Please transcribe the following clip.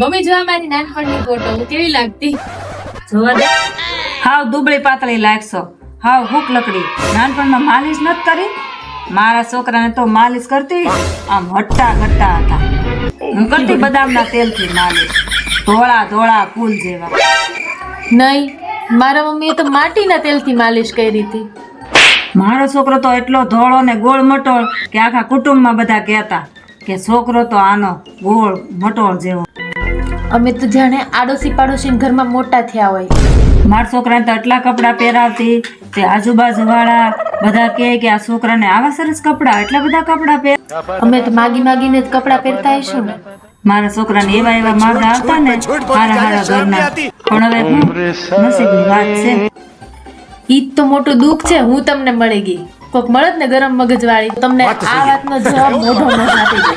Mummy જોવા મારી નાનપણની photo કેવી લાગતી? જોવા દે. હાવ દુબળી પાતળી લાગશો. હાવ હુક લકડી. નાનપણમાં માલિશ નથી કરી? મારા છોકરાને તો માલિશ કરતી આમ હટ્ટા ઘટ્ટા હતા. હું કરતી બદામના તેલથી માલિશ. ધોળા ધોળા ફૂલ જેવા. નહીં મારા મમ્મીએ તો માટીના તેલથી માલિશ કરી હતી. મારો છોકરો તો એટલો ધોળો ને ગોળ મટોળ કે આખા કુટુંબમાં બધા કહેતા કે છોકરો તો આનો ગોળ મટોળ જેવો. અમે તો જાણે આડોશી પાડોશી ઘરમાં મોટા થયા હોય. મારા છોકરાને તો આટલા કપડાં પહેરાવતી તે આજુબાજુ વાળા બધા કહે કે આ છોકરાને આવા સરસ કપડાં એટલા બધા કપડાં પહેર. અમે તો માગી માગીને જ કપડાં પહેરતા હશું ને. મારા છોકરાને એવા એવા માગા આવતા ને મારા હારા ઘરના. પણ હવે હું નસીબની વાત છે. ઈ તો મોટું દુઃખ છે હું તમને મળી ગઈ. કોક મળત ને ગરમ મગજ વાળી તમને આ વાતનો જવાબ મોઢો ન આપી દે.